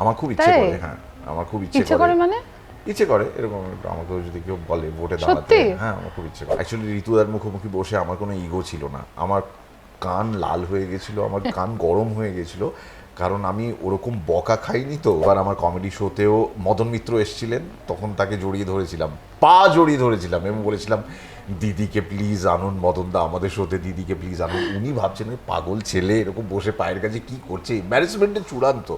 আমার খুব ইচ্ছে করে হ্যাঁ আমার খুব ইচ্ছে করে মানে? ইচ্ছে করে এরকম আমাকেও যদি কেউ বলে ভোটে দাঁড়াতে হ্যাঁ আমার খুব ইচ্ছে করে। অ্যাকচুয়ালি ঋতুদার মুখোমুখি বসে আমার কোনো ইগো ছিল না। আমার কান লাল হয়ে গেছিল আমার কান গরম হয়ে গেছিল কারণ আমি ওরকম বকা খাইনি তো। এবার আমার কমেডি শোতেও মদন মিত্র এসেছিলেন তখন তাকে জড়িয়ে ধরেছিলাম পা জড়িয়ে ধরেছিলাম এবং বলেছিলাম দিদিকে প্লিজ আনুন মদনদা আমাদের শোতে দিদিকে প্লিজ আনুন। উনি ভাবছেন "এ পাগল ছেলে এরকম বসে পায়ের কাছে কি করছে? এম্বারেসমেন্টের চূড়ান্ত।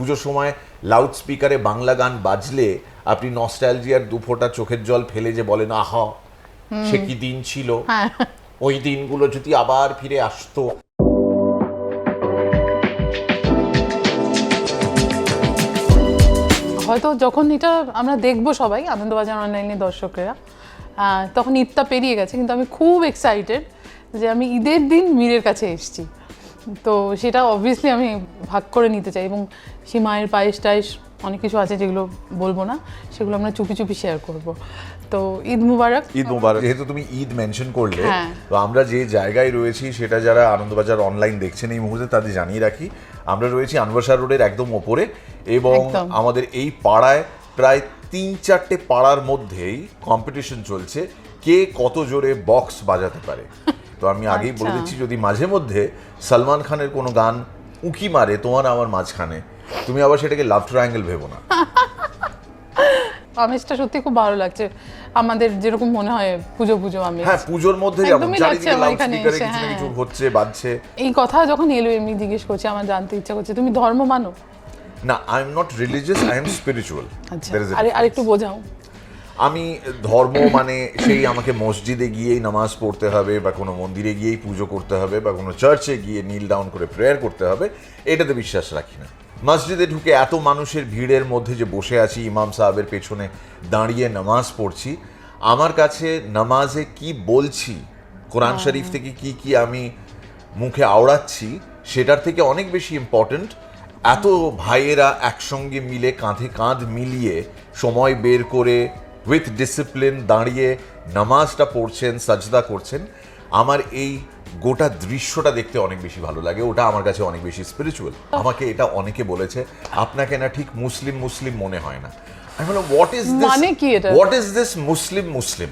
পুজোর সময় লাউড স্পিকারে বাংলা গান বাজলে আপনি নস্টালজিয়ার দু ফোঁটা চোখের জল ফেলে যে বলেন আহা সে কি দিন ছিল? হ্যাঁ। ওই দিনগুলো যদি আবার ফিরে আসতো। হয়তো যখন এটা আমরা দেখব সবাই আনন্দবাজার অনলাইনে দর্শকেরা তখন ঈদটা পেরিয়ে গেছে কিন্তু আমি খুব এক্সাইটেড যে আমি ঈদের দিন মীরের কাছে এসেছি। তো সেটা অবভিয়াসলি আমি ভাগ করে নিতে চাই এবং সে মায়ের পায়েস টায়েস অনেক কিছু আছে যেগুলো বলব না সেগুলো আমরা চুপি চুপি শেয়ার করব। তো ঈদ মুবারক। ঈদ মুবারক। যেহেতু তুমি ঈদ মেনশন করলে হ্যাঁ। তো আমরা যে জায়গায় রয়েছি সেটা যারা আনন্দবাজার অনলাইন দেখছেন এই মুহূর্তে তাদের জানিয়ে রাখি আমরা রয়েছি আনবরসার রোডের একদম ওপরে এবং আমাদের এই পাড়ায় প্রায় তিন চারটে পাড়ার মধ্যেই কম্পিটিশন চলছে কে কত জোরে বক্স বাজাতে পারে। তো আমি আগেই বলে আচ্ছা। দিচ্ছি যদি মাঝে মধ্যে সালমান খানের কোনো গান উকি মারে তোমার আমার মাঝখানে তুমি আবার সেটাকে লাভ ট্রায়াঙ্গেল ভেবো না। আমেজটা সত্যি খুব ভালো লাগছে। আমাদের যেরকম মনে হয় পুজো পুজো আমেজ। হ্যাঁ পুজোর মধ্যে যেমন চারিদিকে কিছু হ্যাঁ। কিছু হচ্ছে বাজছে। এই কথা যখন এলো এমনি জিজ্ঞেস করছে আমার জানতে ইচ্ছা করছে তুমি ধর্ম মানো? না I am not religious I am spiritual আচ্ছা আরে আরেকটু বোঝাও। আমি ধর্ম মানে সেই আমাকে মসজিদে গিয়েই নামাজ পড়তে হবে বা কোনো মন্দিরে গিয়েই পুজো করতে হবে বা কোনো চার্চে গিয়ে নীল ডাউন করে প্রেয়ার করতে হবে এটাতে বিশ্বাস রাখি না। মসজিদে ঢুকে এত মানুষের ভিড়ের মধ্যে যে বসে আছি ইমাম সাহেবের পেছনে দাঁড়িয়ে নামাজ পড়ছি আমার কাছে নামাজে কি বলছি কোরআন শরীফ থেকে কি কি আমি মুখে আওড়াচ্ছি সেটার থেকে অনেক বেশি ইম্পর্ট্যান্ট এত ভাইয়েরা একসঙ্গে মিলে কাঁধে কাঁধ মিলিয়ে সময় বের করে উইথ ডিসিপ্লিন দাঁড়িয়ে নামাজটা পড়ছেন সাজদা করছেন আমার এই গোটা দৃশ্যটা দেখতে অনেক বেশি ভালো লাগে ওটা আমার কাছে অনেক বেশি স্পিরিচুয়াল আমাকে এটা অনেকে বলেছে আপনাকে না ঠিক মুসলিম মুসলিম মনে হয় না। আমি বললাম হোয়াট ইজ দিস মানে কি এটা? What is this Muslim Muslim?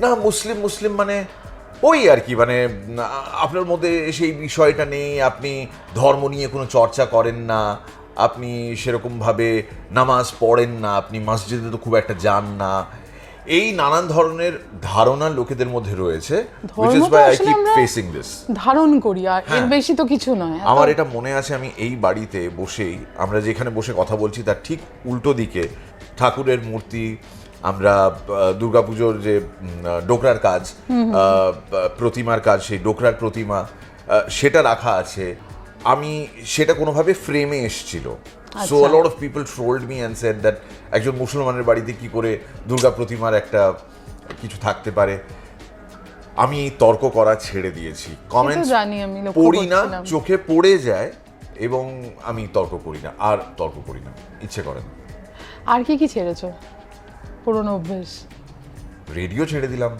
না মুসলিম মুসলিম মানে ওই আর কি মানে আপনার মধ্যে সেই বিষয়টা নেই আপনি ধর্ম নিয়ে কোনো চর্চা করেন না আপনি সেরকমভাবে নামাজ পড়েন না আপনি মসজিদে তো খুব একটা যান না। এই নানান ধরনের ধারণা লোকেদের মধ্যে রয়েছে which is why I keep facing this ধারণ করি আর এর হ্যাঁ। বেশি তো কিছু নয়। আমার এটা মনে আছে আমি এই বাড়িতে বসেই আমরা যেখানে বসে কথা বলছি তার ঠিক উল্টো দিকে ঠাকুরের মূর্তি আমরা দুর্গাপুজোর যে ডোকরার কাজ আহ, প্রতিমার কাজ সেই ডোকরার প্রতিমা সেটা রাখা আছে। আমি সেটা কোনোভাবে ফ্রেমে এসছিল। So. Lot of people trolled me and said that একজন মুসলমানের বাড়িতে কি করে দুর্গা প্রতিমার একটা কিছু থাকতে পারে। আমি তর্ক করা ছেড়ে দিয়েছি। কমেন্টস আমি, পড়ি না চোখে পড়ে যায় এবং আমি তর্ক করি না আর তর্ক করি না। ইচ্ছে করে না। আর কি কি ছেড়েছো? পুরনো অভ্যেস। রেডিও ছেড়ে দিলাম।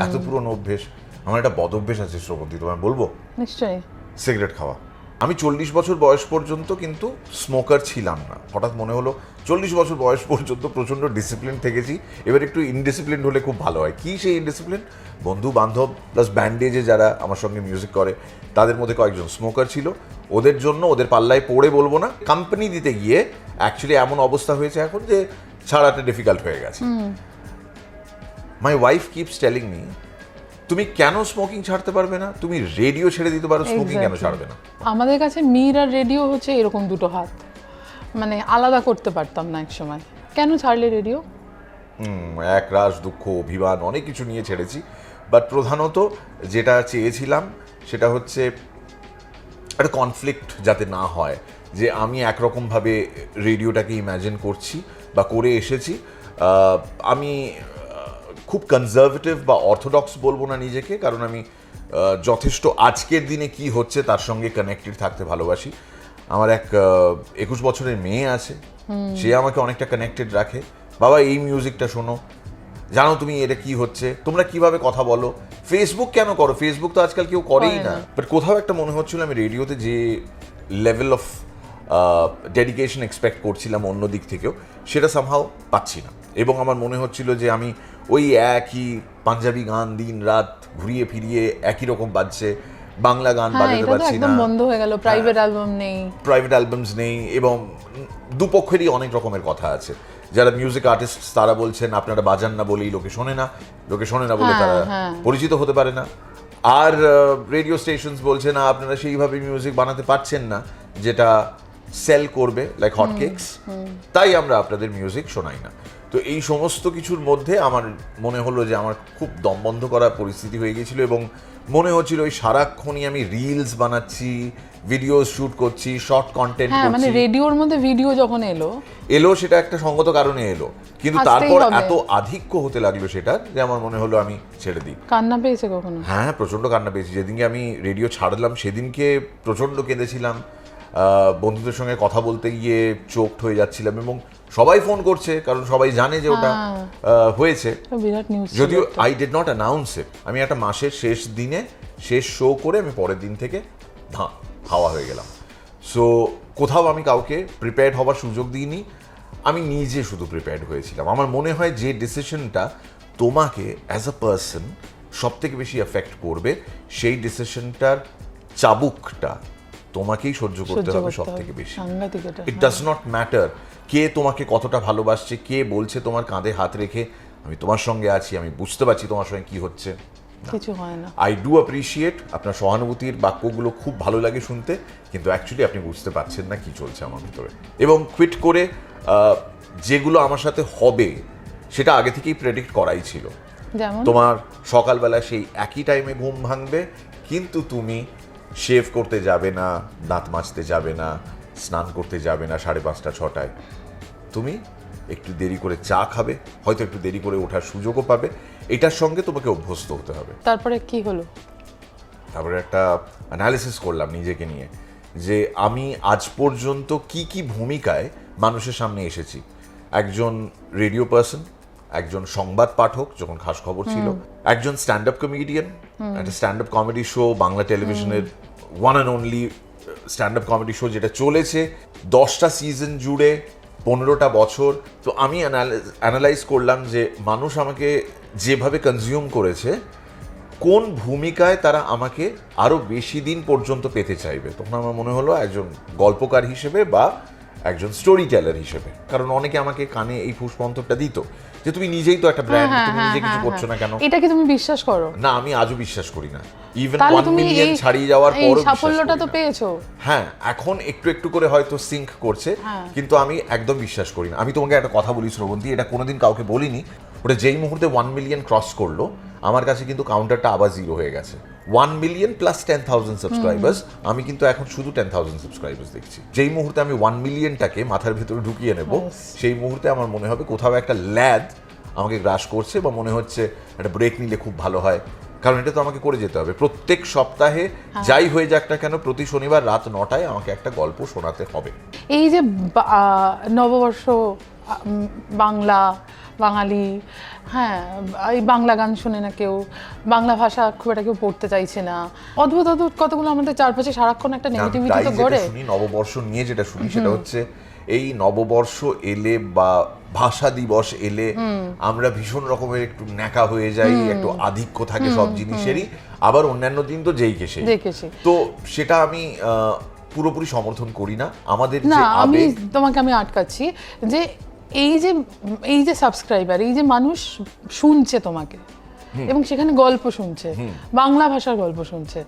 এত পুরনো অভ্যেস। আমার একটা বদ অভ্যেস আছে শ্রবন্তী তোমায় বলব? নিশ্চয়ই। সিগারেট খাওয়া। আমি চল্লিশ বছর বয়স পর্যন্ত কিন্তু স্মোকার ছিলাম না। হঠাৎ মনে হলো চল্লিশ বছর বয়স পর্যন্ত প্রচণ্ড ডিসিপ্লিন থেকেছি। এবার একটু ইনডিসিপ্লিন হলে খুব ভালো হয়। কি সেই ইনডিসিপ্লিন বন্ধু বান্ধব প্লাস ব্যান্ডেজে যারা আমার সঙ্গে মিউজিক করে তাদের মধ্যে কয়েকজন স্মোকার ছিল। ওদের জন্য ওদের পাল্লায় পড়ে বলব না কোম্পানি দিতে গিয়ে অ্যাকচুয়ালি এমন অবস্থা হয়েছে এখন যে ছাড়াটা ডিফিকাল্ট হয়ে গেছে। My wife keeps telling me তুমি কেন স্মোকিং ছাড়তে পারবে না? তুমি রেডিও ছেড়ে দিতে পারো স্মোকিং কেন ছাড়বে না? আমাদের কাছে মির আর রেডিও হচ্ছে এরকম দুটো হাত। মানে আলাদা করতে পারতাম না এক সময় কেন ছাড়লে রেডিও এক রাস দুঃখ অভিমান অনেক কিছু নিয়ে ছেড়েছি। বাট প্রধানত যেটা চেয়েছিলাম সেটা হচ্ছে একটা কনফ্লিক্ট যাতে না হয় যে আমি একরকমভাবে রেডিওটাকে ইম্যাজিন করছি বা করে এসেছি। আমি খুব কনজারভেটিভ বা অর্থোডক্স বলব না নিজেকে কারণ আমি যথেষ্ট আজকের দিনে কি হচ্ছে তার সঙ্গে কানেক্টেড থাকতে ভালোবাসি। আমার এক একুশ বছরের মেয়ে আছে। সে আমাকে অনেকটা কানেক্টেড রাখে। বাবা এই মিউজিকটা শোনো। জানো তুমি এটা কি হচ্ছে? তোমরা কীভাবে কথা বলো? ফেসবুক কেন করো? ফেসবুক তো আজকাল কেউ করেই না। বাট কোথাও একটা মনে হচ্ছিল আমি রেডিওতে যে লেভেল অফ ডেডিকেশন এক্সপেক্ট করছিলাম অন্য দিক থেকেও সেটা সামহাও পাচ্ছি না। এবং আমার মনে হচ্ছিল যে আমি ওই একই পাঞ্জাবি গান দিন রাত ঘুরিয়ে ফিরিয়ে একই রকম বাজছে। বাংলা গান হ্যাঁ বাজাতে পারছি না। বন্ধ হয়ে গেল প্রাইভেট অ্যালবাম নেই। প্রাইভেট অ্যালবামস নেই এবং দুপক্ষেরই অনেক রকমের কথা আছে। যারা মিউজিক আর্টিস্ট তারা বলছেন আপনারা বাজান না বলেই লোকে শোনে না। লোকে শোনে না বলে হ্যাঁ, তারা হ্যাঁ। পরিচিত হতে পারে না। আর রেডিও স্টেশনস বলছে না আপনারা সেইভাবে মিউজিক বানাতে পারছেন না যেটা সেল করবে লাইক হট কেকস তাই আমরা আপনাদের মিউজিক শোনাই না। তো এই সমস্ত কিছুর মধ্যে আমার মনে হলো যে আমার খুব দম বন্ধ করার পরিস্থিতি হয়ে গিয়েছিল এবং মনে হচ্ছিল ওই সারাক্ষণই আমি রিলস বানাচ্ছি ভিডিও শুট করছি শর্ট কন্টেন্ট হ্যাঁ মানে রেডিওর মধ্যে ভিডিও যখন এলো এলো সেটা একটা সঙ্গত কারণে এলো। কিন্তু তারপর এত আধিক্য হতে লাগল সেটা যে আমার মনে হলো আমি ছেড়ে দিই। কান্না পেয়েছে কখনো? হ্যাঁ প্রচণ্ড কান্না পেয়েছি। যেদিনকে আমি রেডিও ছাড়লাম সেদিনকে প্রচণ্ড কেঁদেছিলাম। আহ, বন্ধুদের সঙ্গে কথা বলতে গিয়ে চোখ হয়ে যাচ্ছিলাম এবং সবাই ফোন করছে কারণ সবাই জানে যে ওটা হ্যাঁ। হয়েছে। যদিও I did not announce it আমি একটা মাসের শেষ দিনে শেষ শো করে আমি পরের দিন থেকে ধা হাওয়া হয়ে গেলাম। সো কোথাও আমি কাউকে প্রিপেয়ার্ড হওয়ার সুযোগ দিইনি। আমি নিজে শুধু প্রিপেয়ার্ড হয়েছিলাম। আমার মনে হয় যে ডিসিশনটা তোমাকে অ্যাজ আ পার্সন সব থেকে বেশি এফেক্ট করবে সেই ডিসিশনটার চাবুকটা তোমাকেই সহ্য করতে হবে সব থেকে বেশি। ইট ডাজ নট ম্যাটার কে তোমাকে কতটা ভালোবাসছে কে বলছে তোমার কাঁধে হাত রেখে আমি তোমার সঙ্গে আছি আমি বুঝতে পারছি তোমার সঙ্গে কি হচ্ছে। কিছু হয় না। আই ডু অ্যাপ্রিসিয়েট আপনার সহানুভূতির বাক্যগুলো খুব ভালো লাগে শুনতে কিন্তু অ্যাকচুয়ালি আপনি বুঝতে পারছেন না কি চলছে আমার ভিতরে। এবং কুইট করে আহ, যেগুলো আমার সাথে হবে সেটা আগে থেকেই প্রেডিক্ট করাই ছিল। তোমার সকালবেলা সেই একই টাইমে ঘুম ভাঙবে কিন্তু তুমি শেভ করতে যাবে না দাঁত মাজতে যাবে না স্নান করতে যাবে না সাড়ে পাঁচটা ছটায়। তুমি একটু দেরি করে চা খাবে হয়তো একটু দেরি করে ওঠার সুযোগও পাবে। এটার সঙ্গে তোমাকে অভ্যস্ত হতে হবে। তারপরে কি হলো? তারপরে একটা অ্যানালিসিস করলাম নিজেকে নিয়ে যে আমি আজ পর্যন্ত কি কি ভূমিকায় মানুষের সামনে এসেছি। একজন রেডিও পার্সন একজন সংবাদ পাঠক যখন খাস খবর ছিল একজন স্ট্যান্ড আপ কমেডিয়ান একটা stand up comedy show Bangla টেলিভিশনের one and only stand up comedy show যেটা চলেছে দশটা সিজন জুড়ে পনেরোটা বছর। তো আমি অ্যানালাইজ করলাম যে মানুষ আমাকে যেভাবে কনজিউম করেছে কোন ভূমিকায় তারা আমাকে আরও বেশি দিন পর্যন্ত পেতে চাইবে? তখন আমার মনে হলো একজন গল্পকার হিসেবে বা একজন স্টোরি টেলার হিসেবে। কারণ অনেকে আমাকে কানে এই ফুসপন্তরটা দিত। যে তুমি নিজেই তো একটা ব্র্যান্ড হ্যাঁ, তুমি হ্যাঁ, নিজে কিছু হ্যাঁ, করছ না কেন? এটা কি তুমি বিশ্বাস করো? না আমি আজও বিশ্বাস করি না। ইভেন 1 মিলিয়ন ছাড়িয়ে যাওয়ার পর সাফল্যটা তো পেয়েছ। হ্যাঁ এখন একটু একটু করে হয়তো সিঙ্ক করছে হ্যাঁ। কিন্তু আমি একদম বিশ্বাস করি না। আমি তোমাকে একটা কথা বলি শ্রবন্তী এটা কোনোদিন কাউকে বলিনি ওটা যেই মুহূর্তে ওয়ান মিলিয়ন ক্রস করল আমার কাছে কিন্তু কাউন্টারটা আবার জিরো হয়ে গেছে। One million plus ten thousand subscribers আমি কিন্তু এখন শুধু টেন থাউজেন্ড সাবস্ক্রাইবার্স দেখছি। যেই মুহূর্তে আমি ওয়ান মিলিয়নটাকে মাথার ভেতরে ঢুকিয়ে নেব সেই মুহূর্তে আমার মনে হবে কোথাও একটা ল্যাদ আমাকে গ্রাস করছে বা মনে হচ্ছে একটা ব্রেক নিলে খুব ভালো হয়। কারণ এটা তো আমাকে করে যেতে হবে। প্রত্যেক সপ্তাহে যাই হয়ে যাক না কেন প্রতি শনিবার রাত নটায় আমাকে একটা গল্প শোনাতে হবে। এই যে নববর্ষ বাংলা বাঙালি হ্যাঁ এই বাংলা গান শোনে না কেউ বাংলা ভাষা খুব একটা কেউ পড়তে চাইছে না। অদ্ভুত অদ্ভুত কতগুলো আমাদের চারপাশে সারাক্ষণ একটা নেগেটিভিটি তাই তো গড়ে। শুনি নববর্ষ নিয়ে যেটা শুনি সেটা হচ্ছে এই নববর্ষ এলে বা ভাষা দিবস এলে আমরা ভীষণ রকমের একটু ন্যাকা হয়ে যাই একটু আধিক্য থাকে সব জিনিসেরই। আবার অন্যান্য দিন তো যেই কেসে। তো সেটা আমি পুরোপুরি সমর্থন করি না। আমাদের না আমি তোমাকে আমি আটকাচ্ছি যে এই যে এই যে সাবস্ক্রাইবার এই যে মানুষ শুনছে তোমাকে এবং সেখানে গল্প শুনছে বাংলা ভাষার গল্প শুনছে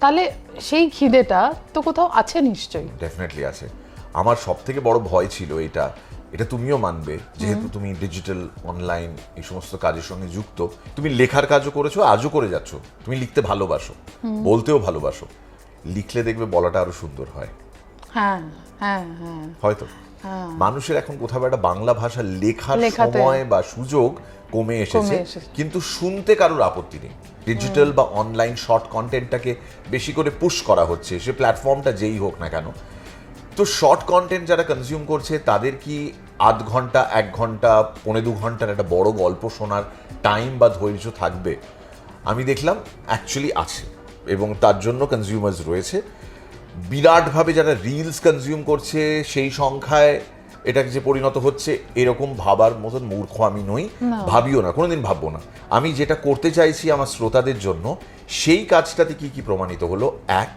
তাহলে সেই খিদেটা তো কোথাও আছে নিশ্চয়ই। ডেফিনেটলি আছে। আমার সব থেকে বড় ভয় ছিল এটা এটা তুমিও মানবে যেহেতু তুমি ডিজিটাল অনলাইন এই সমস্ত কাজের সঙ্গে যুক্ত তুমি লেখার কাজও করেছ আজও করে যাচ্ছ তুমি লিখতে ভালোবাসো বলতেও ভালোবাসো লিখলে দেখবে বলাটা আরও সুন্দর হয়। হ্যাঁ হ্যাঁ হ্যাঁ। হয়তো। মানুষের এখন কোথাও একটা বাংলা ভাষা লেখার সময় বা সুযোগ কমে এসেছে এসেছে। কিন্তু শুনতে কারোর আপত্তি নেই। ডিজিটাল বা অনলাইন শর্ট কন্টেন্টটাকে বেশি করে পুশ করা হচ্ছে সে প্ল্যাটফর্মটা যেই হোক না কেন। তো শর্ট কন্টেন্ট যারা কনজিউম করছে তাদের কি আধ ঘণ্টা এক ঘণ্টা পৌনে দু ঘণ্টার একটা বড় গল্প শোনার টাইম বা ধৈর্য থাকবে? আমি দেখলাম অ্যাকচুয়ালি আছে এবং তার জন্য কনজিউমার্স রয়েছে। বিরাটভাবে যারা রিলস কনজিউম করছে সেই সংখ্যায় এটাকে যে পরিণত হচ্ছে এরকম ভাবার মতন মূর্খ আমি নই। ভাবিও না কোনোদিন ভাববো না। আমি যেটা করতে চাইছি আমার শ্রোতাদের জন্য সেই কাজটাতে কি কি প্রমাণিত হলো? এক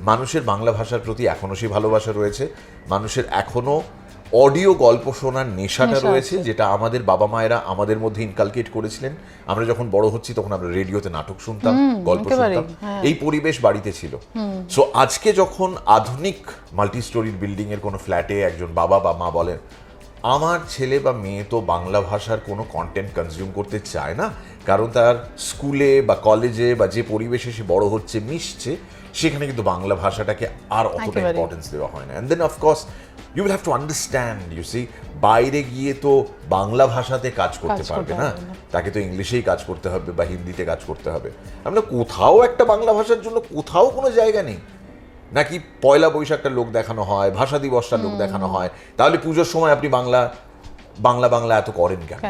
মানুষের বাংলা ভাষার প্রতি এখনও সেই ভালোবাসা রয়েছে। মানুষের এখনও অডিও গল্প শোনার নেশাটা রয়েছে যেটা আমাদের বাবা মায়েরা আমাদের মধ্যে ইনকালকেট করেছিলেন। আমরা যখন বড় হচ্ছি তখন আমরা রেডিওতে নাটক শুনতাম গল্প শুনতাম। হ্যাঁ। এই পরিবেশ বাড়িতে ছিল। সো আজকে যখন আধুনিক মাল্টি স্টোরির বিল্ডিং এর কোনো ফ্ল্যাটে একজন বাবা বা মা বলেন আমার ছেলে বা মেয়ে তো বাংলা ভাষার কোনো কন্টেন্ট কনজিউম করতে চায় না কারণ তার স্কুলে বা কলেজে বা যে পরিবেশে সে বড় হচ্ছে মিশছে সেখানে কিন্তু বাংলা ভাষাটাকে আর অতটা ইম্পর্টেন্স দেওয়া হয় না। And then of course you will have to understand you see বাইরে গিয়ে তো বাংলা ভাষাতে কাজ করতে পারবে না। তাকে তো ইংলিশেই কাজ করতে হবে বা হিন্দিতে কাজ করতে হবে। আমরা কোথাও একটা বাংলা ভাষার জন্য কোথাও কোনো জায়গা নেই। নাকি পয়লা বৈশাখটা লোক দেখানো হয় ভাষা দিবসটা লোক দেখানো হয়। তাহলে পুজোর সময় আপনি বাংলা বাংলা বাংলা এত করেন কেন?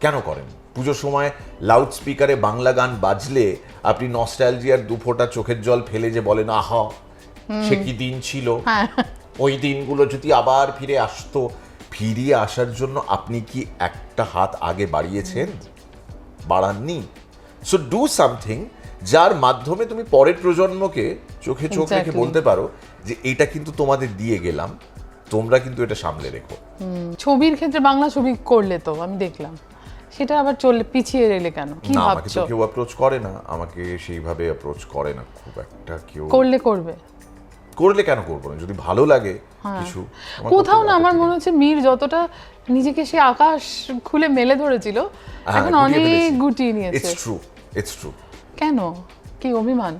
কেন করেন? পুজোর সময় লাউড স্পিকারে বাংলা গান বাজলে আপনি নস্টালজিয়ার দু ফোঁটা চোখের জল ফেলে যে বলেন আহা সে কি দিন ছিল? হ্যাঁ। ওই দিনগুলো যদি আবার ফিরে আসতো ফিরিয়ে আসার জন্য আপনি কি একটা হাত আগে বাড়িয়েছেন? বাড়াননি? সো ডু সামথিং যার মাধ্যমে তুমি পরের প্রজন্মকে চোখে চোখ রেখে বলতে পারো যে এটা কিন্তু তোমাদের দিয়ে গেলাম তোমরা কিন্তু এটা সামলে রেখো। ছবির ক্ষেত্রে বাংলা ছবি করলে তো আমি দেখলাম। সেটা আবার চললে পিছিয়ে এলে কেন? কি না আমাকে তো ভাবছ? কেউ অ্যাপ্রোচ করে না। আমাকে সেইভাবে অ্যাপ্রোচ করে না। খুব একটা কেউ করলে করবে? করলে কেন করব না? যদি ভালো লাগে কিছু আমার করতে কোথাও না আমার মনে হচ্ছে মীর যতটা নিজেকে সে আকাশ খুলে মেলে ধরেছিল হ্যাঁ, এখন গুটিয়ে অনেক ফেলেছি। গুটিয়ে নিয়েছে। ইটস ট্রু ইটস ট্রু কেন? কি অভিমান?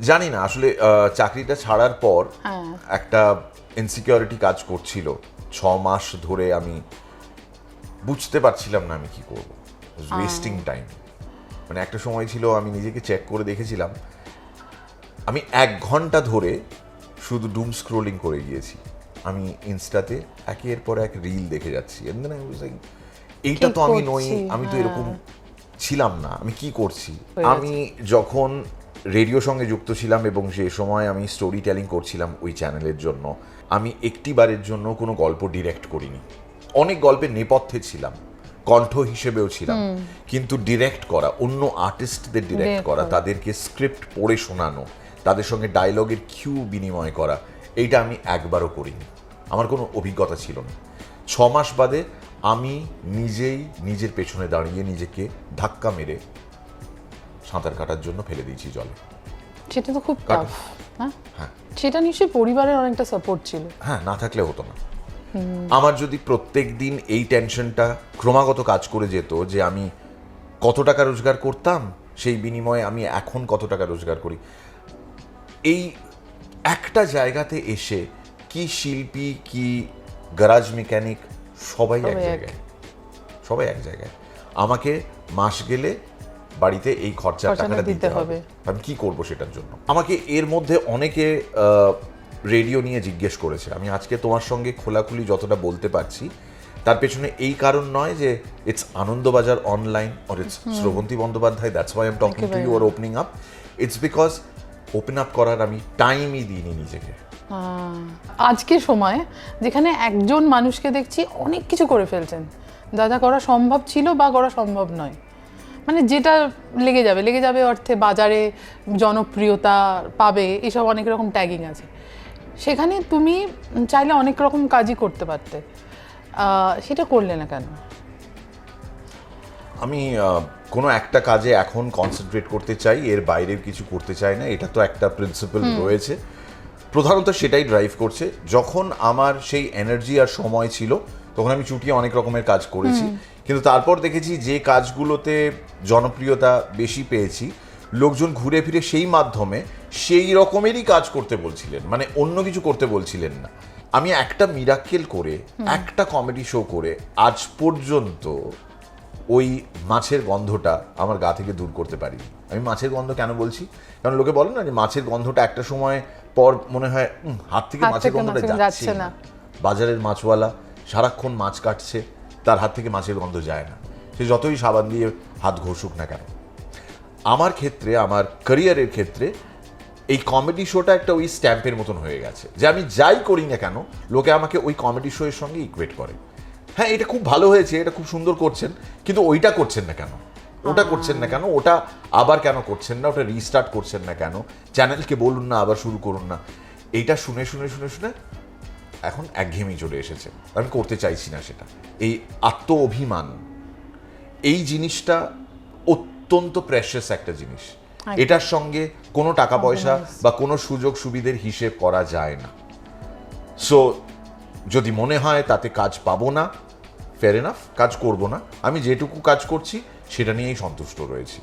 জানি না আসলে আহ, চাকরিটা ছাড়ার পর হ্যাঁ। একটা ইনসিকিউরিটি কাজ করছিল। ছ মাস ধরে আমি বুঝতে পারছিলাম না আমি কি করব। ওয়েস্টিং টাইম মানে একটা সময় ছিল আমি নিজেকে চেক করে দেখেছিলাম। আমি এক ঘণ্টা ধরে শুধু ডুম স্ক্রোলিং করে গিয়েছি। আমি ইনস্টাতে একের পর এক রিল দেখে যাচ্ছি। এইটা তো আমি নই আমি তো হ্যাঁ। এরকম ছিলাম না। আমি কি করছি? আমি যখন রেডিও সঙ্গে যুক্ত ছিলাম এবং সে সময় আমি স্টোরি টেলিং করছিলাম ওই চ্যানেলের জন্য আমি একটি বারের জন্য কোনো গল্প ডিরেক্ট করিনি। অনেক গল্পের নেপথ্যে ছিলাম কণ্ঠ হিসেবেও ছিলাম কিন্তু ডিরেক্ট করা অন্য আর্টিস্টদের ডিরেক্ট করা করা। তাদেরকে স্ক্রিপ্ট পড়ে শোনানো তাদের সঙ্গে ডায়লগের কিউ বিনিময় করা এইটা আমি একবারও করিনি। আমার কোনো অভিজ্ঞতা ছিল না। ছ মাস বাদে আমি নিজেই নিজের পেছনে দাঁড়িয়ে নিজেকে ধাক্কা মেরে সাঁতার কাটার জন্য ফেলে দিয়েছি জলে। সেটা তো খুব হ্যাঁ? হ্যাঁ। সেটা নিশ্চয়ই পরিবারের অনেকটা সাপোর্ট ছিল। হ্যাঁ না থাকলে হতো না। আমার যদি প্রত্যেক দিন এই টেনশনটা ক্রমাগত কাজ করে যেত যে আমি কত টাকা রোজগার করতাম সেই বিনিময়ে আমি এখন কত টাকা রোজগার করি। এই একটা জায়গাতে এসে কি শিল্পী কি গ্যারাজ মেকানিক সবাই এক। জায়গায়। সবাই এক জায়গায়। আমাকে মাস গেলে বাড়িতে এই খরচাটা টাকাটা দিতে হবে। আমি কি করব সেটার জন্য? আমাকে এর মধ্যে অনেকে রেডিও নিয়ে জিজ্ঞেস করেছে। আমি আজকে তোমার সঙ্গে খোলাখুলি যতটা বলতে পারছি তার পেছনে এই কারণ নয় যে it's Anandabazar online or it's Shrabanti Bandyopadhyay that's why am talking to you R opening up it's because open up করার আমি টাইমই দিইনি নিজেকে। আহ, আজকের সময় যেখানে একজন মানুষকে দেখছি অনেক কিছু করে ফেলছেন। দাদা করা সম্ভব ছিল বা করা সম্ভব নয়। মানে যেটা লেগে যাবে লেগে যাবে অর্থে বাজারে জনপ্রিয়তা পাবে এসব অনেক রকম ট্যাগিং আছে। সেখানে তুমি চাইলে অনেক রকম কাজই করতে পারতে। সেটা করলে না কেন? আমি কোনো একটা কাজে এখন কনসেন্ট্রেট করতে চাই এর বাইরে কিছু করতে চাই না এটা তো একটা প্রিন্সিপাল রয়েছে। প্রধানত সেটাই ড্রাইভ করছে যখন আমার সেই এনার্জি আর সময় ছিল তখন আমি চুটিয়ে অনেক রকমের কাজ করেছি। কিন্তু তারপর দেখেছি যে কাজগুলোতে জনপ্রিয়তা বেশি পেয়েছি লোকজন ঘুরে ফিরে সেই মাধ্যমে সেই রকমেরই কাজ করতে বলছিলেন মানে অন্য কিছু করতে বলছিলেন না। আমি একটা মিরাক্কেল করে একটা কমেডি শো করে আজ পর্যন্ত ওই মাছের গন্ধটা আমার গা থেকে দূর করতে পারি আমি মাছের গন্ধ কেন বলছি? কারণ লোকে বলে না যে মাছের গন্ধটা একটা সময় পর মনে হয় "উম, হাত থেকে মাছের গন্ধটা যাচ্ছে না। বাজারের মাছওয়ালা সারাক্ষণ মাছ কাটছে। তার হাত থেকে মাছের গন্ধ যায় না। সে যতই সাবান দিয়ে হাত ঘষুক না কেন। আমার ক্ষেত্রে, আমার ক্যারিয়ারের ক্ষেত্রে এই কমেডি শোটা একটা ওই স্ট্যাম্পের মতন হয়ে গেছে যে আমি যাই করি না কেন, লোকে আমাকে ওই কমেডি শো এর সঙ্গে ইকুয়েট করে। হ্যাঁ এটা খুব ভালো হয়েছে, এটা খুব সুন্দর করছেন, কিন্তু ওইটা করছেন না কেন? ওটা করছেন না কেন? ওটা আবার কেন করছেন না? ওটা রিস্টার্ট করছেন না কেন? চ্যানেলকে বলুন না, আবার শুরু করুন না। এইটা শুনে শুনে শুনে শুনে এখন একঘেয়েমি চলে এসেছে। আমি করতে চাইছি না সেটা। এই আত্ম অভিমান এই জিনিসটা অত্যন্ত প্রেশাস একটা জিনিস। এটার সঙ্গে কোনো টাকা পয়সা বা কোনো সুযোগ সুবিধের হিসেব করা যায় না। সো যদি মনে হয় তাতে কাজ পাবো না ফের এনাফ কাজ করব না আমি যেটুকু কাজ করছি সেটা নিয়েই সন্তুষ্ট রয়েছি।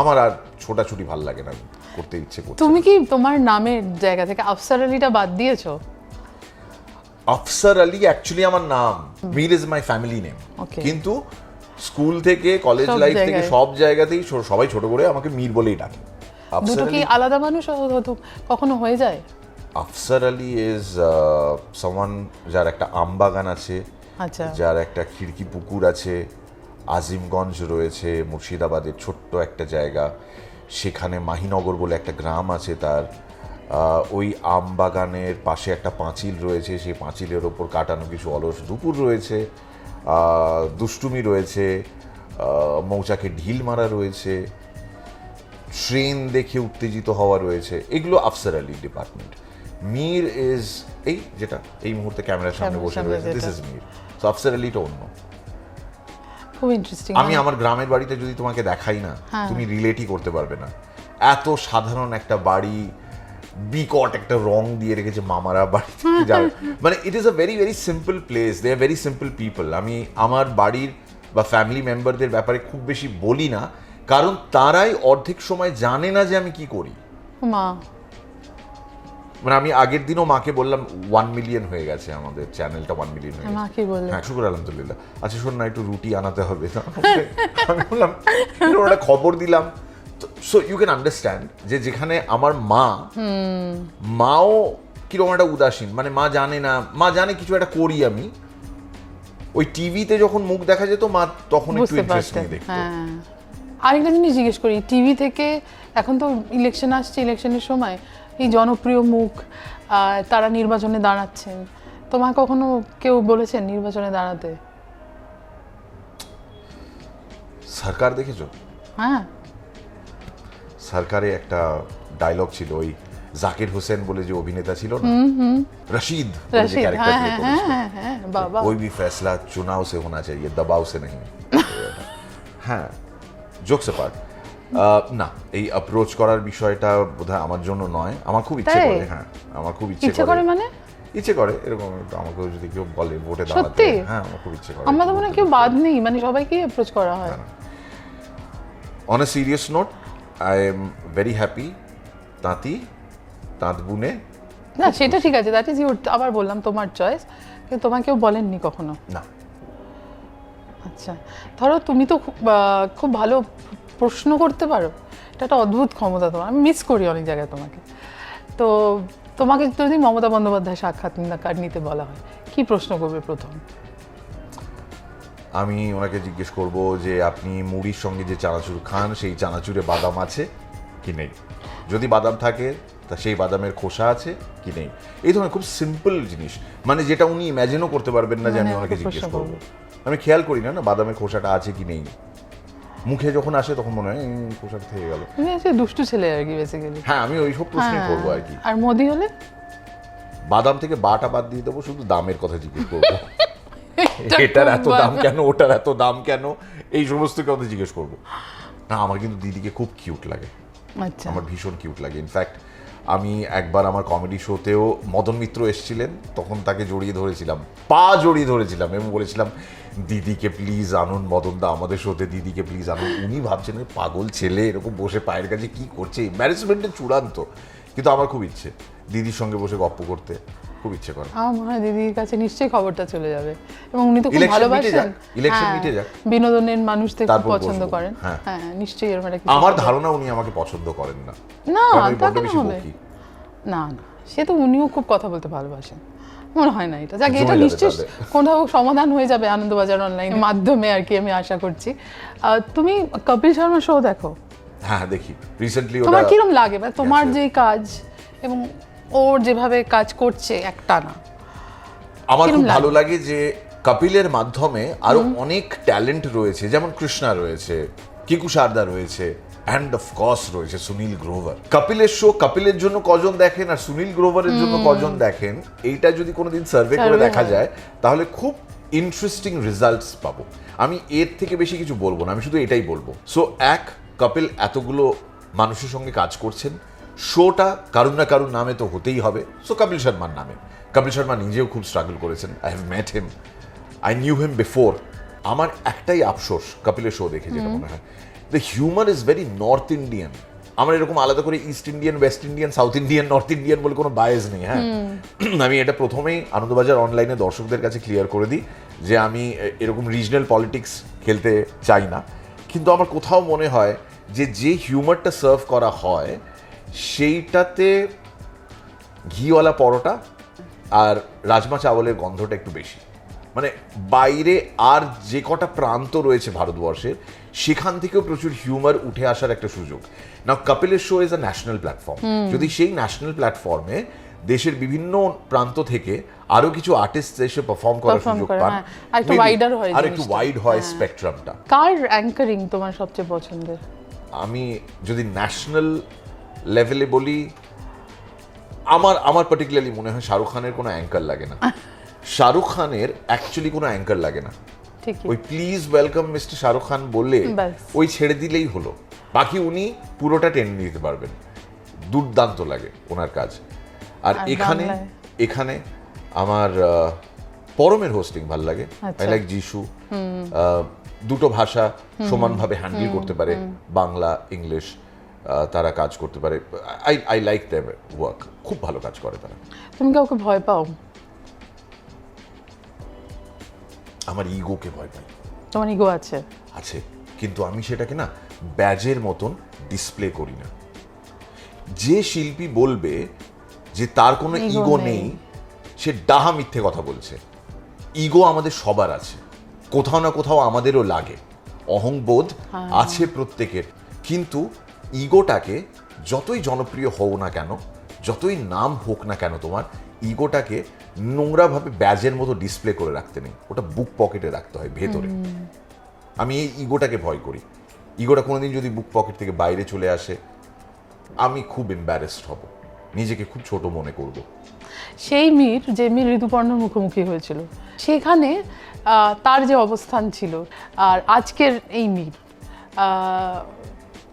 আমার আর ছোটাছুটি ভালো লাগে না করতে ইচ্ছে করছে তুমি কি তোমার নামের জায়গা থেকে আফসার আলীটা বাদ দিয়েছ? আফসার আলী অ্যাকচুয়ালি আমার নাম। Mir is my family name কিন্তু স্কুল থেকে কলেজ লাইফ থেকে সব জায়গাতেই সবাই ছোট করে আমাকে মীর বলেই ডাকে। দুটো কি আলাদা মানুষ হতো কখনো হয়ে যায়? আফসার আলী ইজ সামান যার একটা আম বাগান আছে আচ্ছা। যার একটা খিড়কি পুকুর আছে আজিমগঞ্জ রয়েছে মুর্শিদাবাদের ছোট্ট একটা জায়গা। সেখানে মাহিনগর বলে একটা গ্রাম আছে তার। ওই আম বাগানের পাশে একটা পাঁচিল রয়েছে সেই পাঁচিলের ওপর কাটানো কিছু অলস দুপুর রয়েছে দুষ্টুমি রয়েছে মৌচাকে ঢিল মারা রয়েছে ট্রেন দেখে উত্তেজিত হওয়া রয়েছে এগুলো আফসার আলী ডিপার্টমেন্ট। মীর ইজ এই যেটা এই মুহূর্তে ক্যামেরার সামনে বসে রয়েছে দিস ইজ মীর। তো আফসার আলীটা অন্য। খুব ইন্টারেস্টিং আমি আমার গ্রামের বাড়িতে যদি তোমাকে দেখাই না হ্যাঁ। তুমি রিলেটই করতে পারবে না। এত সাধারণ একটা বাড়ি বিকট একটা রং দিয়ে রেখেছে মামারা বাড়ি থেকে যারা- মানে it is a very very simple place they are very simple people আমি আমার বাড়ির বা ফ্যামিলি মেম্বারদের ব্যাপারে খুব বেশি বলি না কারণ তারাই অর্ধেক সময় জানে না যে আমি কি করি। মা। মানে আমি আগের দিনও মাকে বললাম ওয়ান মিলিয়ন হয়ে গেছে আমাদের চ্যানেলটা ওয়ান মিলিয়ন হয়ে গেছে। মা কি বললে? হ্যাঁ শুক্র আলহামদুলিল্লাহ। আচ্ছা শোন না একটু রুটি আনাতে হবে। আমি বললাম একটা খবর দিলাম। সো ইউ ক্যান আন্ডারস্ট্যান্ড যে যেখানে আমার মা মাও কীরকম একটা উদাসীন মানে মা জানে না মা জানে কিছু একটা করি আমি। ওই টিভিতে যখন মুখ দেখা যেত মা তখন একটু ইন্টারেস্ট নিয়ে দেখতো। হ্যাঁ। আরেকটা জিনিস জিজ্ঞেস করি টিভি থেকে এখন তো ইলেকশন আসছে ইলেকশনের সময় এই জনপ্রিয় মুখ তারা নির্বাচনে দাঁড়াচ্ছেন। তোমার কখনো কেউ বলেছেন নির্বাচনে দাঁড়াতে? সরকার দেখেছ? হ্যাঁ। সরকারে একটা ডায়লগ ছিল ওই জাকির হোসেন বলে যে অভিনেতা ছিল না রশিদ বলে যে রশিদ ক্যারেক্টার হ্যাঁ প্লে হ্যাঁ করেছিল হ্যাঁ হ্যাঁ বাবা कोई भी फैसला चुनाव से होना चाहिए दबाव से नहीं হ্যাঁ জোকস অ্যাপার্ট না এই অ্যাপ্রোচ করার বিষয়টা বোধহয় আমার জন্য নয় আমার খুব ইচ্ছে তাই? করে হ্যাঁ আমার খুব ইচ্ছে ইচ্ছে করে মানে ইচ্ছে করে এরকম একটু আমাকেও যদি কেউ বলে ভোটে দাঁড়াতে সত্যি? হ্যাঁ আমার খুব ইচ্ছে করে আমরা তো মনে হয় কেউ বাদ নেই মানে সবাইকে অ্যাপ্রোচ করা হয় on a serious note I am very happy তাঁতি তাঁত বুনে না সেটা ঠিক আছে দ্যাট ইজ ইউর আবার বললাম তোমার চয়েস কিন্তু তোমাকে কেউ বলেননি কখনো। না। আচ্ছা ধরো তুমি তো খুব, খুব ভালো প্রশ্ন করতে পারো এটা একটা অদ্ভুত ক্ষমতা তোমার আমি মিস করি অনেক জায়গায় তোমাকে। তো তোমাকে যদি মমতা বন্দ্যোপাধ্যায় সাক্ষাৎকার নিতে বলা হয় কি প্রশ্ন করবে প্রথম? আমি ওনাকে জিজ্ঞেস করব যে আপনি মুড়ির সঙ্গে যে চানাচুর খান সেই চানাচুরে বাদাম আছে কি নেই? যদি বাদাম থাকে তা সেই বাদামের খোসা আছে কি নেই? এই ধরনের খুব সিম্পল জিনিস। মানে যেটা উনি ইম্যাজিনও করতে পারবেন না যে আমি মানে ওনাকে জিজ্ঞেস প্রশ্ন করব। আমি খেয়াল করি না না বাদামের খোসাটা আছে কি নেই। মুখে যখন আসে তখন মনে হয় "এই, খোসাটা থেকে গেল। দুষ্টু ছেলে আর কি বেসিক্যালি হ্যাঁ আমি ওই সব প্রশ্নই করব আর কি। আর মোদি হলে? বাদাম থেকে বাটা বাদ দিয়ে দেবো শুধু দামের কথা জিজ্ঞেস করব। এটার এত দাম কেন? ওটার এত দাম কেন? এই সমস্ত কথা জিজ্ঞেস করব। না আমার কিন্তু দিদিকে খুব কিউট লাগে। আচ্ছা। আমার ভীষণ কিউট লাগে। ইনফ্যাক্ট আমি একবার আমার কমেডি শোতেও মদন মিত্র এসেছিলেন তখন তাকে জড়িয়ে ধরেছিলাম পা জড়িয়ে ধরেছিলাম এবং বলেছিলাম দিদিকে প্লিজ আনুন মদন দা আমাদের শোতে দিদিকে প্লিজ আনুন। উনি ভাবছেন "এ পাগল ছেলে এরকম বসে পায়ের কাছে কি করছে? এম্বারেসমেন্টের চূড়ান্ত। কিন্তু আমার খুব ইচ্ছে দিদির সঙ্গে বসে গপ্প করতে। খুব ইচ্ছে করে। আমার মনে হয় দিদির কাছে নিশ্চয়ই খবরটা চলে যাবে। এবং উনি তো খুব ভালোবাসেন। হ্যাঁ, মিটে যাক। বিনোদনের মানুষদের খুব পছন্দ করেন। হ্যাঁ। হ্যাঁ নিশ্চয়ই এরকম একটা আমার ধারণা উনি আমাকে পছন্দ করেন না। না তা কেন হবে? না না সে তো উনিও খুব কথা বলতে ভালোবাসেন। মনে হয় না এটা। যাক এটা নিশ্চয়ই। কোথাও সমাধান হয়ে যাবে আনন্দবাজার অনলাইন মাধ্যমে আর কি আমি আশা করছি। তুমি কপিল শর্মা শো দেখো? হ্যাঁ দেখি। রিসেন্টলি ওটা তোমার কিরম লাগে? মানে তোমার। যে কাজ এবং ওর যেভাবে কাজ করছে একটানা আমার খুব ভালো লাগে? যে কপিলের মাধ্যমে আরও অনেক ট্যালেন্ট রয়েছে যেমন কৃষ্ণা রয়েছে কিকু সারদা রয়েছে অ্যান্ড অফ কোর্স রয়েছে সুনীল গ্রোভার। কপিলের শো কপিলের জন্য কজন দেখেন আর সুনীল গ্রোভারের জন্য কজন দেখেন এইটা যদি কোনোদিন সার্ভে করে দেখা যায় তাহলে খুব ইন্টারেস্টিং রেজাল্টস পাবো। আমি এর থেকে বেশি কিছু বলব না আমি শুধু এটাই বলব। সো এক কপিল এতগুলো মানুষের সঙ্গে কাজ করছেন শোটা কারুর না কারুর নামে তো হতেই হবে। সো কপিল শর্মার নামে। কপিল শর্মা নিজেও খুব স্ট্রাগল করেছেন। I have met him I knew him before আমার একটাই আফসোস কপিলের শো দেখে যেটা মনে হয়। The humour is very north Indian আমার এরকম আলাদা করে east Indian west Indian south Indian north Indian বলে কোনো বায়াস নেই হ্যাঁ? আমি এটা প্রথমেই আনন্দবাজার অনলাইনে দর্শকদের কাছে ক্লিয়ার করে দিই যে আমি এরকম রিজনাল পলিটিক্স খেলতে চাই না। কিন্তু আমার কোথাও মনে হয় যে যে হিউমারটা সার্ভ করা হয় সেইটাতে ঘিওয়ালা পরোটা আর রাজমা চাওয়ালের গন্ধটা একটু বেশি। মানে বাইরে আর যে কটা প্রান্ত রয়েছে ভারতবর্ষের সেখান থেকেও প্রচুর হিউমার উঠে আসার একটা সুযোগ। না কপিলের show is a national platform যদি সেই ন্যাশনাল প্ল্যাটফর্মে দেশের বিভিন্ন প্রান্ত থেকে আরও কিছু আর্টিস্ট এসে পারফর্ম করার সুযোগ পান হ্যাঁ। আর একটু wider হয় আর একটু ওয়াইড হয় স্পেকট্রামটা কার অ্যাঙ্কারিং তোমার সবচেয়ে পছন্দের? আমি যদি ন্যাশনাল লেভেলে বলি আমার আমার পার্টিকুলারলি মনে হয় শাহরুখ খানের কোনো অ্যাঙ্কার লাগে না। শাহরুখ খানের অ্যাকচুয়ালি কোনো অ্যাঙ্কার লাগে না। ওই please welcome mister Shahrukh Khan বললে ওই ছেড়ে দিলেই হলো। বাকি উনি পুরোটা টেনে নিতে পারবেন। দুর্দান্ত লাগে ওনার কাজ। আর এখানে এখানে আমার পরমের হোস্টিং ভালো লাগে। আই। লাইক যিশু দুটো ভাষা সমানভাবে হ্যান্ডেল করতে পারে বাংলা ইংলিশ তারা কাজ করতে পারে। I I like them work খুব ভালো কাজ করে তারা। তুমি কাউকে ভয় পাও? আমার ইগোকে ভয় পাই। তোমার ইগো আছে? আছে। কিন্তু আমি সেটাকে না ব্যাজের মতন ডিসপ্লে করি না। যে শিল্পী বলবে যে তার কোনো ইগো নেই। নেই সে ডাহা মিথ্যে কথা বলছে। ইগো আমাদের সবার আছে। কোথাও না কোথাও আমাদেরও লাগে। অহংবোধ আছে প্রত্যেকের। কিন্তু ইগোটাকে যতই জনপ্রিয় হও না কেন যতই নাম হোক না কেন তোমার ইগোটাকে নোংরাভাবে ব্যাজের মতো ডিসপ্লে করে রাখতে নেই। ওটা বুক পকেটে রাখতে হয় ভেতরে। আমি এই ইগোটাকে ভয় করি। ইগোটা কোনোদিন যদি বুক পকেট থেকে বাইরে চলে আসে আমি খুব এম্বারেসড হব। নিজেকে খুব ছোট মনে করব। সেই মীর যে মীর ঋতুপর্ণর মুখোমুখি হয়েছিল সেখানে তার যে অবস্থান ছিল আর আজকের এই মীর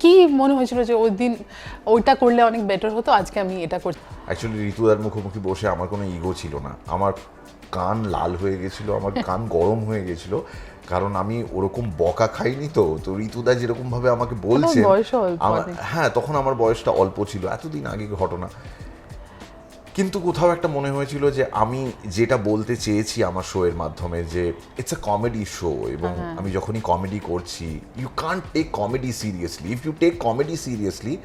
কি মনে হয়েছিল যে ওই দিন ওইটা করলে অনেক বেটার হতো? আজকে আমি এটা করছি। অ্যাকচুয়ালি ঋতুদার মুখোমুখি বসে আমার কোনো ইগো ছিল না। আমার কান লাল হয়ে গেছিল আমার কান গরম হয়ে গেছিল। কারণ আমি ওরকম বকা খাইনি তো তো ঋতুদা যেরকম ভাবে আমাকে বলছে হ্যাঁ তখন আমার বয়সটা অল্প ছিল এতদিন আগে ঘটনা। কিন্তু কোথাও একটা মনে হয়েছিল যে আমি যেটা বলতে চেয়েছি আমার শো এর মাধ্যমে যে ইটস আ কমেডি শো এবং আমি যখনই কমেডি করছি you can't take comedy seriously if you take comedy seriously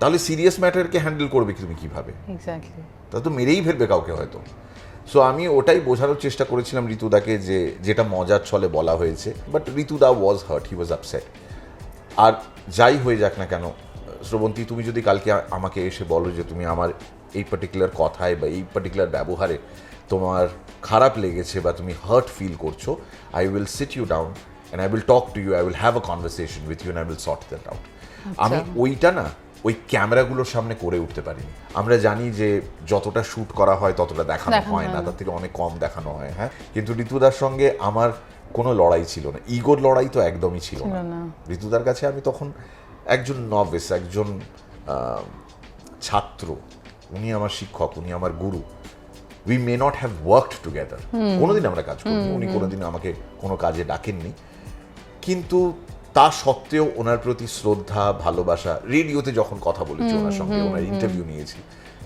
তাহলে সিরিয়াস ম্যাটারকে হ্যান্ডেল করবে তুমি কীভাবে? এক্স্যাক্টলি তা তো মেরেই ফেলবে কাউকে হয়তো। সো আমি ওটাই বোঝানোর চেষ্টা করেছিলাম ঋতুদাকে যে যেটা মজার ছলে বলা হয়েছে but ঋতুদা was hurt he was upset আর যাই হয়ে যাক না কেন শ্রবন্তী তুমি যদি কালকে আমাকে এসে বলো যে তুমি আমার এই পার্টিকুলার কথায় বা এই পার্টিকুলার ব্যবহারে তোমার খারাপ লেগেছে বা তুমি হার্ট ফিল করছ I will sit you down and I will talk to you I will have a conversation with you I will sort that out আমি ওইটা না ওই ক্যামেরাগুলোর সামনে করে উঠতে পারিনি। আমরা জানি যে যতটা শ্যুট করা হয় ততটা দেখানো হয় না তার থেকে অনেক কম দেখানো হয় হ্যাঁ? কিন্তু ঋতুদার সঙ্গে আমার কোনো লড়াই ছিল না। ইগোর লড়াই তো একদমই ছিল না। ঋতুদার কাছে আমি তখন একজন নভেস একজন ছাত্র উনি আমার শিক্ষক উনি আমার গুরু। We may not have worked together কোনোদিন আমরা কাজ করিনি। উনি কোনোদিন আমাকে কোনো কাজে ডাকেননি। কিন্তু তা সত্ত্বেও ওনার প্রতি শ্রদ্ধা ভালোবাসা রেডিওতে যখন কথা বলেছি ওনার সঙ্গে ওনার ইন্টারভিউ নিয়েছি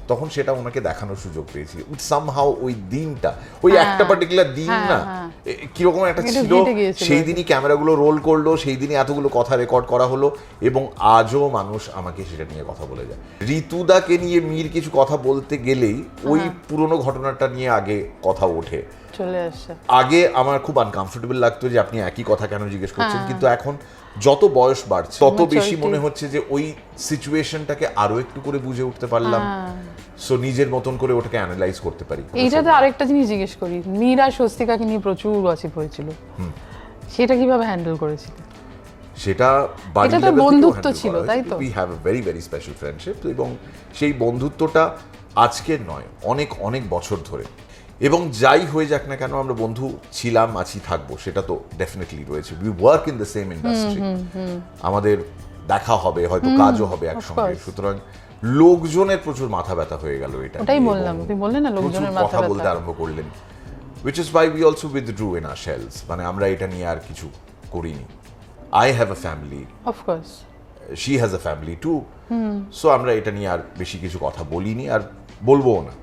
তখন সেটা ওনাকে দেখানোর সুযোগ পেয়েছি সামহাও ওই দিনটা ওই একটা পার্টিকুলার দিন হ্যাঁ, না হ্যাঁ। কীরকম একটা ছিল সেই দিনই ক্যামেরাগুলো রোল করল সেই দিনই এতগুলো কথা রেকর্ড করা হলো এবং আজও মানুষ আমাকে সেটা নিয়ে কথা বলে যায় ঋতুদাকে নিয়ে মীর কিছু কথা বলতে গেলেই ওই হ্যাঁ। পুরনো ঘটনাটা নিয়ে আগে কথা ওঠে চলে আসছে আগে আমার খুব আনকমফোর্টেবল লাগতো যে আপনি একই কথা কেন জিজ্ঞেস করছেন হ্যাঁ। কিন্তু এখন যত বয়স বাড়ছে তত বেশি মনে হচ্ছে যে ওই সিচুয়েশনটাকে আরও একটু করে বুঝে উঠতে পারলাম। হ্যাঁ। সো নিজের মতন করে ওটাকে অ্যানালাইজ করতে পারি। এইটাতে আরেকটা জিনিস জিজ্ঞেস করি। মীরা স্বস্তিকাকে নিয়ে প্রচুর গসিপ হয়েছিল। সেটা কীভাবে হ্যান্ডেল করেছিল? সেটা এটা তো বন্ধুত্ব ছিল, তাই তো? We have a very very special friendship এবং সেই বন্ধুত্বটা আজকের নয় অনেক অনেক বছর ধরে। এবং যাই হয়ে যাক না কেন আমরা বন্ধু ছিলাম আছি থাকব সেটা তো ডেফিনেটলি রয়েছে। We work in the same industry আমাদের দেখা হবে হয়তো কাজও হবে একসঙ্গে। সুতরাং লোকজনের প্রচুর মাথা ব্যথা হয়ে গেল এটা ওটাই বললাম, আপনি বললেন না লোকজনের মাথা কথা বলতে আরম্ভ করলেন which is why we also withdrew in our shells মানে আমরা এটা নিয়ে আর কিছু করিনি। I have a family of course she has a family too so আমরা এটা নিয়ে আর বেশি কিছু কথা বলিনি আর বলবোও না।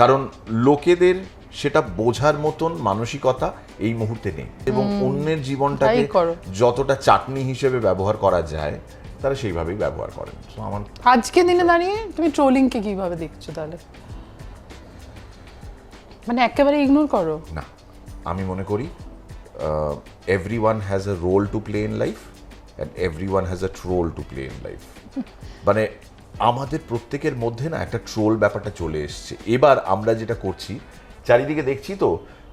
কারণ লোকেদের সেটা বোঝার মতন মানসিকতা এই মুহূর্তে নেই। এবং অন্যের জীবনটাকে যতটা চাটনি হিসেবে ব্যবহার করা যায় তারা সেইভাবেই ব্যবহার করেন। আমার আজকে দিনে দাঁড়িয়ে তুমি ট্রোলিংকে কীভাবে দেখছ তাহলে? মানে একেবারে ইগনোর করো। না আমি মনে করি everyone has a role to play in life and everyone has a troll to play in life মানে আমাদের প্রত্যেকের মধ্যে না একটা ট্রোল ব্যাপারটা চলে এসছে। এবার আমরা যেটা করছি চারিদিকে দেখছি তো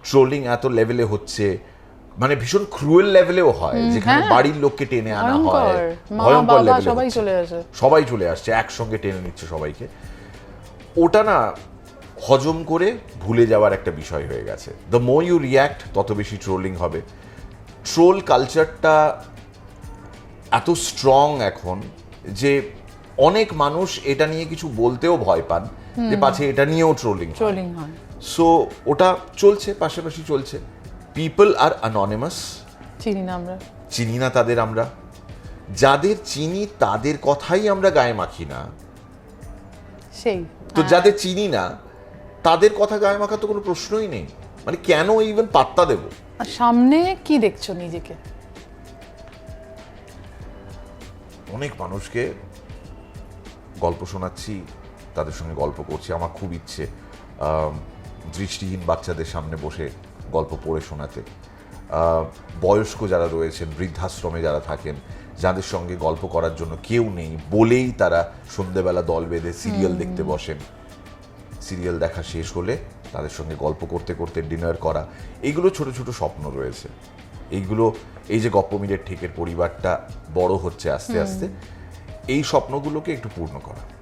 ট্রোলিং এত লেভেলে হচ্ছে মানে ভীষণ ক্রুয়েল লেভেলেও হয় যেখানে হ্যাঁ। বাড়ির লোককে টেনে আনা হয় ভয়ঙ্কর। লেভেলে সবাই চলে আসে। সবাই চলে আসছে একসঙ্গে টেনে নিচ্ছে সবাইকে। ওটা না হজম করে ভুলে যাওয়ার একটা বিষয় হয়ে গেছে। দ্য মো ইউ রিয়্যাক্ট তত বেশি ট্রোলিং হবে। ট্রোল কালচারটা এত স্ট্রং এখন যে অনেক মানুষ এটা নিয়ে কিছু বলতেও ভয় পান যে পাছে এটা নিয়েও ট্রোলিং ট্রোলিং হয়। সো ওটা চলছে পাশাপাশি চলছে। পিপল আর অ্যাননিমাস চিনি না আমরা। চিনি না তাদের আমরা। যাদের চিনি তাদের কথাই আমরা গায়ে মাখি না। সেই। তো যাদের চিনি না তাদের কথা গায়ে মাখা তো কোনো প্রশ্নই নেই। মানে কেন ইভেন পাত্তা দেব? আর সামনে কি দেখছ নিজেকে? অনেক মানুষকে গল্প শোনাচ্ছি তাদের সঙ্গে গল্প করছি আমার খুব ইচ্ছে। দৃষ্টিহীন বাচ্চাদের সামনে বসে গল্প পড়ে শোনাতে। বয়স্ক যারা রয়েছেন বৃদ্ধাশ্রমে যারা থাকেন যাদের সঙ্গে গল্প করার জন্য কেউ নেই বলেই তারা সন্ধেবেলা দল বেঁধে সিরিয়াল দেখতে বসেন। সিরিয়াল দেখা শেষ হলে তাদের সঙ্গে গল্প করতে করতে ডিনার করা এইগুলো ছোট ছোট স্বপ্ন রয়েছে। এইগুলো এই যে গপ্পমিরের ঠেকের পরিবারটা বড় হচ্ছে আস্তে আস্তে এই স্বপ্নগুলোকে একটু পূর্ণ করা।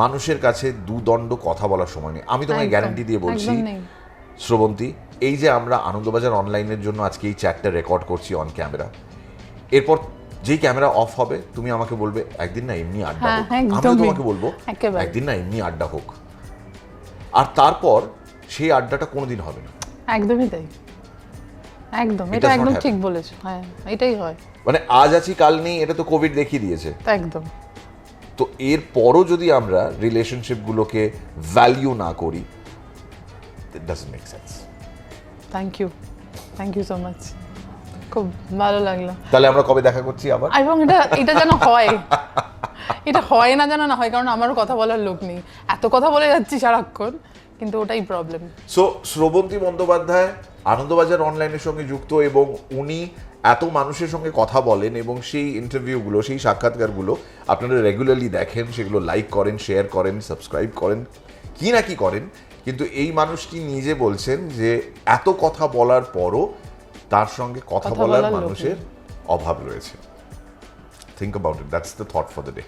মানুষের কাছে দুদণ্ড কথা বলার সময় নেই। আমি তোমায় গ্যারান্টি দিয়ে বলছি শ্রবন্তী এই যে আমরা আনন্দবাজার অনলাইনের জন্য আজকে এই চ্যাটটা রেকর্ড করছি অন ক্যামেরা এরপর যেই ক্যামেরা অফ হবে তুমি আমাকে বলবে একদিন না এমনি আড্ডা হ্যাঁ, হোক। আমি তোমাকে বলব একদিন না এমনি আড্ডা হোক। আর তারপর সেই আড্ডাটা কোনোদিন হবে না। একদমই তাই। একদম এটা একদম ঠিক বলেছ। হ্যাঁ এটাই হয়। মানে আজ আছি কাল নেই এটা তো কোভিড দেখিয়ে দিয়েছে। একদম। তো এর পরও যদি আমরা রিলেশনশিপগুলোকে ভ্যালিউ না করি doesn't make sense thank you thank you so much খুব ভালো লাগল। তাহলে আমরা কবে দেখা করছি আবার? এবং এটা এটা যেন হয়। এটা হয় না যেন না হয় কারণ আমারও কথা বলার লোক নেই। এত কথা বলে যাচ্ছি সারাক্ষণ কিন্তু ওটাই প্রবলেম সো শ্রবন্তী বন্দ্যোপাধ্যায় আনন্দবাজার অনলাইনের সঙ্গে যুক্ত এবং উনি এত মানুষের সঙ্গে কথা বলেন এবং সেই ইন্টারভিউগুলো সেই সাক্ষাৎকারগুলো আপনারা রেগুলারলি দেখেন সেগুলো লাইক করেন শেয়ার করেন সাবস্ক্রাইব করেন কি না কি করেন কিন্তু এই মানুষটি নিজে বলছেন যে এত কথা বলার পরও তার সঙ্গে কথা বলার মানুষের অভাব রয়েছে। Think about it that's the thought for the day